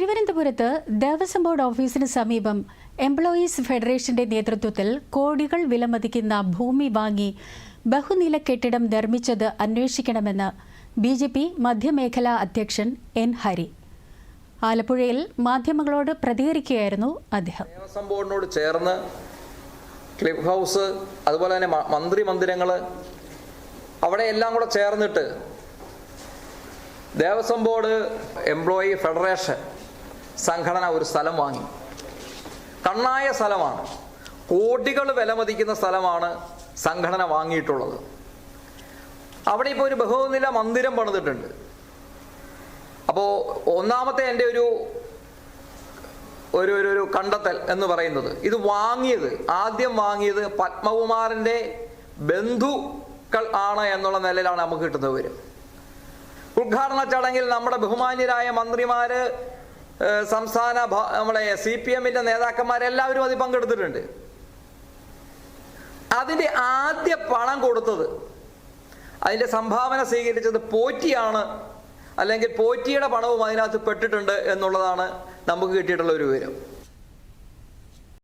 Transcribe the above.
തിരുവനന്തപുരത്ത് ദേവസ്വം ബോർഡ് ഓഫീസിന് സമീപം എംപ്ലോയീസ് ഫെഡറേഷന്റെ നേതൃത്വത്തിൽ കോടികൾ വിലമതിക്കുന്ന ഭൂമി വാങ്ങി ബഹുനില കെട്ടിടം നിർമ്മിച്ചത് അന്വേഷിക്കണമെന്ന് ബി ജെ പി മധ്യമേഖലാ അധ്യക്ഷൻ എൻ ഹരി. ആലപ്പുഴയിൽ മാധ്യമങ്ങളോട് പ്രതികരിക്കുകയായിരുന്നു അദ്ദേഹം. ദേവസ്വം ബോർഡിനോട് ചേർന്ന് ക്ലിഫ് ഹൗസ് അതുപോലെ തന്നെ മന്ത്രി മന്ദിരങ്ങൾ അവിടെ എല്ലാം കൂടെ ചേർന്നിട്ട് ദേവസ്വം ബോർഡ് എംപ്ലോയി ഫെഡറേഷൻ സംഘടന ഒരു സ്ഥലം വാങ്ങി. കണ്ണായ സ്ഥലമാണ്. കോടികൾ വിലമതിക്കുന്ന സ്ഥലമാണ് സംഘടന വാങ്ങിയിട്ടുള്ളത്. അവിടെ ഇപ്പോൾ ഒരു ബഹുനില മന്ദിരം പണിതിട്ടുണ്ട്. അപ്പോൾ ഒന്നാമത്തെ എന്റെ ഒരു ഒരു ഒരു കണ്ടെത്തൽ എന്ന് പറയുന്നത് ഇത് വാങ്ങിയത് ആദ്യം വാങ്ങിയത് പത്മകുമാറിന്റെ ബന്ധുക്കൾ ആണ് എന്നുള്ള നിലയിലാണ് നമുക്ക് കിട്ടുന്നത് വരും. ഉദ്ഘാടന ചടങ്ങിൽ നമ്മുടെ ബഹുമാന്യരായ മന്ത്രിമാര് സംസ്ഥാന നമ്മളെ സി പി എമ്മിന്റെ നേതാക്കന്മാരെല്ലാവരും അതിൽ പങ്കെടുത്തിട്ടുണ്ട്. അതിന്റെ ആദ്യ പണം കൊടുത്തത് അതിന്റെ സംഭാവന സ്വീകരിച്ചത് പോറ്റിയാണ്. അല്ലെങ്കിൽ പോറ്റിയുടെ പണവും അതിനകത്ത് പെട്ടിട്ടുണ്ട് എന്നുള്ളതാണ് നമുക്ക് കിട്ടിയിട്ടുള്ള ഒരു വിവരം.